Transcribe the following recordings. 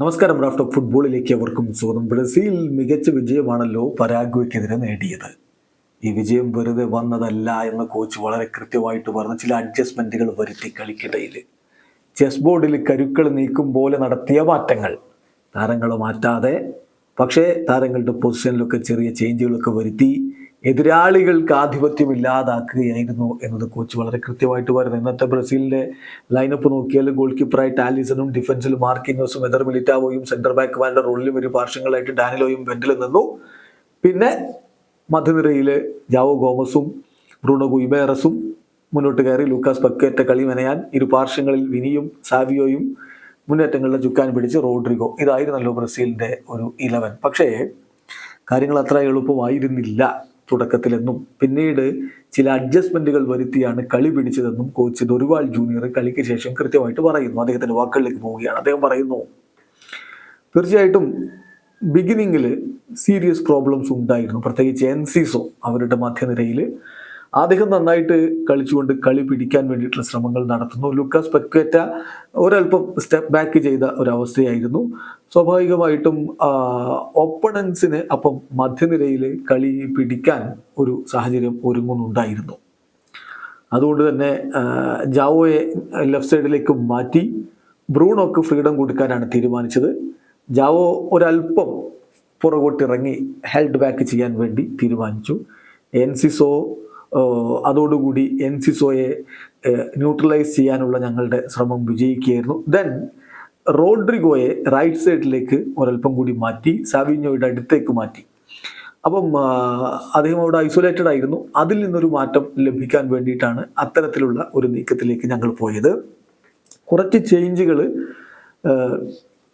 നമസ്കാരം raft of ഫുട്ബോളിലേക്ക് അവർക്കും സ്വാഗതം. ബ്രസീൽ മികച്ച വിജയമാണല്ലോ പരാഗ്വയ്ക്കെതിരെ നേടിയത്. ഈ വിജയം വെറുതെ വന്നതല്ല എന്ന് കോച്ച് വളരെ കൃത്യമായിട്ട് പറഞ്ഞ. ചില അഡ്ജസ്റ്റ്മെന്റുകൾ വരുത്തി കളിക്കിടയിൽ ചെസ് ബോർഡിൽ കരുക്കൾ നീക്കും പോലെ നടത്തിയ മാറ്റങ്ങൾ. താരങ്ങൾ മാറ്റാതെ പക്ഷേ താരങ്ങളുടെ പൊസിഷനിലൊക്കെ ചെറിയ ചേഞ്ചുകളൊക്കെ വരുത്തി എതിരാളികൾക്ക് ആധിപത്യം ഇല്ലാതാക്കുകയായിരുന്നു എന്നത് കോച്ച് വളരെ കൃത്യമായിട്ട് പറയുന്നത്. ഇന്നത്തെ ബ്രസീലിന്റെ ലൈനപ്പ് നോക്കിയാൽ ഗോൾ കീപ്പറായിട്ട് ആലിസണും ഡിഫൻസിൽ മാർക്കിനോസും എദർ മിലിറ്റാവോയും സെന്റർ ബാക്ക് വാലിന്റെ റോളിലും ഒരു പാർശ്വങ്ങളായിട്ട് ഡാനിലോയും വെന്റിലും നിന്നു. പിന്നെ മധ്യനിരയിൽ ജാവോ ഗോമസും ബ്രൂണോ ഗുയിബേറസും മുന്നോട്ട് കയറി ലൂക്കാസ് പക്കേറ്റ കളി മെനയാൻ ഇരു പാർശ്വങ്ങളിൽ വിനിയും സാവിയോയും മുന്നേറ്റങ്ങളുടെ ചുക്കാൻ പിടിച്ച് റോഡ്രിഗോ. ഇതായിരുന്നല്ലോ ബ്രസീലിന്റെ ഒരു ഇലവൻ പക്ഷേ കാര്യങ്ങൾ അത്ര എളുപ്പമായിരുന്നില്ല. തുടക്കത്തിലെന്നും പിന്നീട് ചില അഡ്ജസ്റ്റ്മെന്റുകൾ വരുത്തിയാണ് കളി പിടിച്ചതെന്നും കോച്ച് ദൊരുവാൾ ജൂനിയർ കളിക്ക് ശേഷം കൃത്യമായിട്ട് പറയുന്നു. അദ്ദേഹത്തിന്റെ വാക്കുകളിലേക്ക് പോവുകയാണ്. അദ്ദേഹം പറയുന്നു തീർച്ചയായിട്ടും ബിഗിനിങ്ങിൽ സീരിയസ് പ്രോബ്ലംസ് ഉണ്ടായിരുന്നു. പ്രത്യേകിച്ച് എൻസിസോ അവരുടെ മധ്യനിരയിൽ അദ്ദേഹം നന്നായിട്ട് കളിച്ചുകൊണ്ട് കളി പിടിക്കാൻ വേണ്ടിയിട്ടുള്ള ശ്രമങ്ങൾ നടത്തുന്നു. ലുക്കാസ് പെക്വേറ്റ ഒരല്പം സ്റ്റെപ്പ് ബാക്ക് ചെയ്ത ഒരവസ്ഥയായിരുന്നു. സ്വാഭാവികമായിട്ടും ഓപ്പണൻസിന് അപ്പം മധ്യനിരയിൽ കളി പിടിക്കാൻ ഒരു സാഹചര്യം ഒരുങ്ങുന്നുണ്ടായിരുന്നു. അതുകൊണ്ട് തന്നെ ജാവോയെ ലെഫ്റ്റ് സൈഡിലേക്ക് മാറ്റി ബ്രൂണോക്ക് ഫ്രീഡം കൊടുക്കാനാണ് തീരുമാനിച്ചത്. ജാവോ ഒരല്പം പുറകോട്ടിറങ്ങി ഹെൽഡ് ബാക്ക് ചെയ്യാൻ വേണ്ടി തീരുമാനിച്ചു. എൻസിസോ അതോടുകൂടി എൻ എൻസിസോയെ ന്യൂട്രലൈസ് ചെയ്യാനുള്ള ഞങ്ങളുടെ ശ്രമം വിജയിക്കുകയായിരുന്നു. ദെൻ റോഡ്രിഗോയെ റൈറ്റ് സൈഡിലേക്ക് ഒരല്പം കൂടി മാറ്റി സാവിഞ്ഞോയുടെ അടുത്തേക്ക് മാറ്റി. അപ്പം അദ്ദേഹം അവിടെ ഐസൊലേറ്റഡ് ആയിരുന്നു. അതിൽ നിന്നൊരു മാറ്റം ലഭിക്കാൻ വേണ്ടിയിട്ടാണ് അത്തരത്തിലുള്ള ഒരു നീക്കത്തിലേക്ക് ഞങ്ങൾ പോയത്. കുറച്ച് ചേഞ്ചുകൾ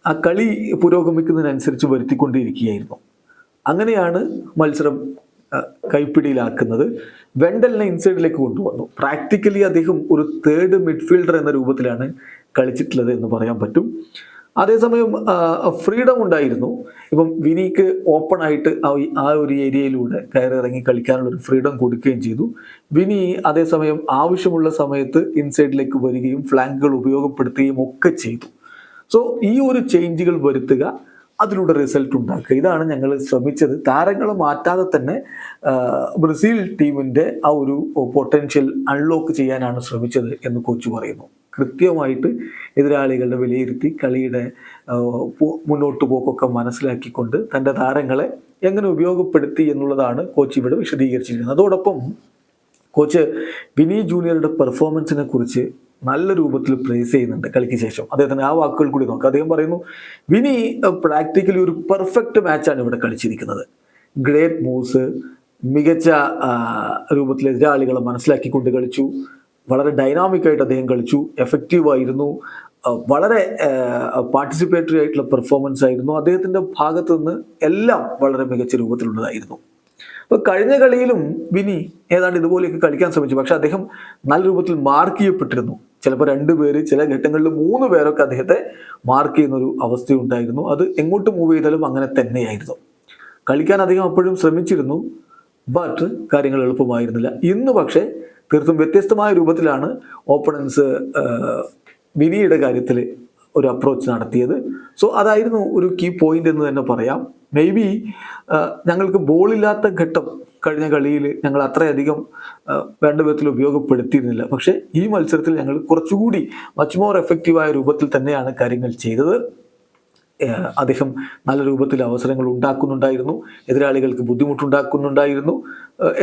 ആ കളി പുരോഗമിക്കുന്നതിനനുസരിച്ച് വരുത്തിക്കൊണ്ടിരിക്കുകയായിരുന്നു. അങ്ങനെയാണ് മത്സരം കൈപ്പിടിയിലാക്കുന്നത് വെണ്ടലിനെ ഇൻസൈഡിലേക്ക് കൊണ്ടുവന്നു. പ്രാക്ടിക്കലി അദ്ദേഹം ഒരു തേർഡ് മിഡ്ഫീൽഡർ എന്ന രൂപത്തിലാണ് കളിച്ചിട്ടുള്ളത് എന്ന് പറയാൻ പറ്റും. അതേസമയം ഫ്രീഡം ഉണ്ടായിരുന്നു. ഇപ്പം വിനിക്ക് ഓപ്പൺ ആയിട്ട് ആ ഒരു ഏരിയയിലൂടെ കയറി ഇറങ്ങി കളിക്കാനുള്ള ഒരു ഫ്രീഡം കൊടുക്കുകയും ചെയ്തു. വിനി അതേസമയം ആവശ്യമുള്ള സമയത്ത് ഇൻസൈഡിലേക്ക് വരികയും ഫ്ലാങ്കുകൾ ഉപയോഗപ്പെടുത്തുകയും ഒക്കെ ചെയ്തു. സോ ഈ ഒരു ചേഞ്ചുകൾ വരുത്തുക അതിലൂടെ റിസൾട്ട് ഉണ്ടാക്കുക. ഇതാണ് ഞങ്ങൾ ശ്രമിച്ചത്. താരങ്ങൾ മാറ്റാതെ തന്നെ ബ്രസീൽ ടീമിന്റെ ആ ഒരു പൊട്ടൻഷ്യൽ അൺലോക്ക് ചെയ്യാനാണ് ശ്രമിച്ചത് എന്ന് കോച്ച് പറയുന്നു. കൃത്യമായിട്ട് എതിരാളികളുടെ വിലയിരുത്തി കളിയുടെ മുന്നോട്ട് പോക്കൊക്കെ മനസ്സിലാക്കിക്കൊണ്ട് തന്റെ താരങ്ങളെ എങ്ങനെ ഉപയോഗപ്പെടുത്തി എന്നുള്ളതാണ് കോച്ച് ഇവിടെ വിശദീകരിച്ചിരിക്കുന്നത്. അതോടൊപ്പം കോച്ച് വിനി ജൂനിയറുടെ പെർഫോമൻസിനെ കുറിച്ച് നല്ല രൂപത്തിൽ പ്രേസ് ചെയ്യുന്നുണ്ട് കളിക്ക് ശേഷം. അദ്ദേഹത്തിന് ആ വാക്കുകൾ കൂടി നോക്കാം. അദ്ദേഹം പറയുന്നു വിനി പ്രാക്ടിക്കലി ഒരു പെർഫെക്റ്റ് മാച്ചാണ് ഇവിടെ കളിച്ചിരിക്കുന്നത്. ഗ്രേറ്റ് മൂവ്സ് മികച്ച രൂപത്തിൽ എതിരാളികളെ മനസ്സിലാക്കിക്കൊണ്ട് കളിച്ചു. വളരെ ഡൈനാമിക്കായിട്ട് അദ്ദേഹം കളിച്ചു. എഫക്റ്റീവ് ആയിരുന്നു. വളരെ പാർട്ടിസിപ്പേറ്ററി ആയിട്ടുള്ള പെർഫോമൻസ് ആയിരുന്നു. അദ്ദേഹത്തിന്റെ ഭാഗത്തു നിന്ന് എല്ലാം വളരെ മികച്ച രൂപത്തിലുള്ളതായിരുന്നു. അപ്പോൾ കഴിഞ്ഞ കളിയിലും വിനി ഏതാണ്ട് ഇതുപോലെയൊക്കെ കളിക്കാൻ ശ്രമിച്ചു. പക്ഷെ അദ്ദേഹം നല്ല രൂപത്തിൽ മാർക്ക് ചെയ്യപ്പെട്ടിരുന്നു. ചിലപ്പോൾ രണ്ട് പേര് ചില ഘട്ടങ്ങളിൽ മൂന്ന് പേരൊക്കെ അദ്ദേഹത്തെ മാർക്ക് ചെയ്യുന്ന ഒരു അവസ്ഥയുണ്ടായിരുന്നു. അത് എങ്ങോട്ട് മൂവ് ചെയ്താലും അങ്ങനെ തന്നെയായിരുന്നു. കളിക്കാൻ അദ്ദേഹം അപ്പോഴും ശ്രമിച്ചിരുന്നു. ബട്ട് കാര്യങ്ങൾ എളുപ്പമായിരുന്നില്ല. ഇന്ന് പക്ഷേ തീർത്തും വ്യത്യസ്തമായ രൂപത്തിലാണ് ഓപ്പണൻസ് വിനിയുടെ കാര്യത്തിൽ ഒരു അപ്രോച്ച് നടത്തിയത്. സോ അതായിരുന്നു ഒരു കീ പോയിന്റ് എന്ന് തന്നെ പറയാം. മേ ബി ഞങ്ങൾക്ക് ബോളില്ലാത്ത ഘട്ടം കഴിഞ്ഞ കളിയിൽ ഞങ്ങൾ അത്രയധികം വേണ്ട വിധത്തിൽ ഉപയോഗപ്പെടുത്തിയിരുന്നില്ല. പക്ഷേ ഈ മത്സരത്തിൽ ഞങ്ങൾ കുറച്ചുകൂടി മച്ച് മോർ എഫക്റ്റീവായ രൂപത്തിൽ തന്നെയാണ് കാര്യങ്ങൾ ചെയ്തത്. അദ്ദേഹം നല്ല രൂപത്തിൽ അവസരങ്ങൾ ഉണ്ടാക്കുന്നുണ്ടായിരുന്നു. എതിരാളികൾക്ക് ബുദ്ധിമുട്ടുണ്ടാക്കുന്നുണ്ടായിരുന്നു.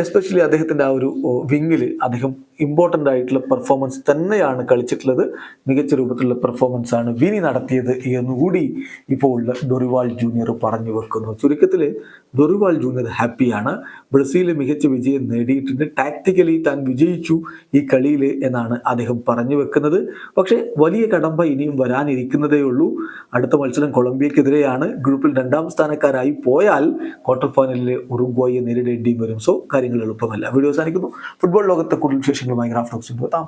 എസ്പെഷ്യലി അദ്ദേഹത്തിന്റെ ആ ഒരു വിങ്ങിൽ അദ്ദേഹം ഇമ്പോർട്ടന്റ് ആയിട്ടുള്ള പെർഫോമൻസ് തന്നെയാണ് കളിച്ചിട്ടുള്ളത്. മികച്ച രൂപത്തിലുള്ള പെർഫോമൻസ് ആണ് വിനി നടത്തിയത് എന്നുകൂടി ഇപ്പോൾ ഡൊറിവാൾ ജൂനിയർ പറഞ്ഞു വെക്കുന്നു. ചുരുക്കത്തിൽ ഡൊറിവാൾ ജൂനിയർ ഹാപ്പിയാണ്. ബ്രസീൽ മികച്ച വിജയം നേടിയിട്ടുണ്ട്. ടാക്ടിക്കലി താൻ വിജയിച്ചു ഈ കളിയിൽ എന്നാണ് അദ്ദേഹം പറഞ്ഞു വെക്കുന്നത്. പക്ഷേ വലിയ കടമ്പ ഇനിയും വരാനിരിക്കുന്നതേ ഉള്ളൂ. അടുത്ത മത്സരം കൊളംബിയക്കെതിരെയാണ്. ഗ്രൂപ്പിൽ രണ്ടാം സ്ഥാനക്കാരായി പോയാൽ ക്വാർട്ടർ ഫൈനലിൽ ഉറുഗ്വായെ നേരിടേണ്ടിയും വരും. സോ കാര്യങ്ങൾ എളുപ്പമല്ല. വീഡിയോ അവസാനിക്കുന്നു. ഫുട്ബോൾ ലോകത്തെ കൂടുതൽ ብሎ ማይክራፍት ኦፕሽን በጣም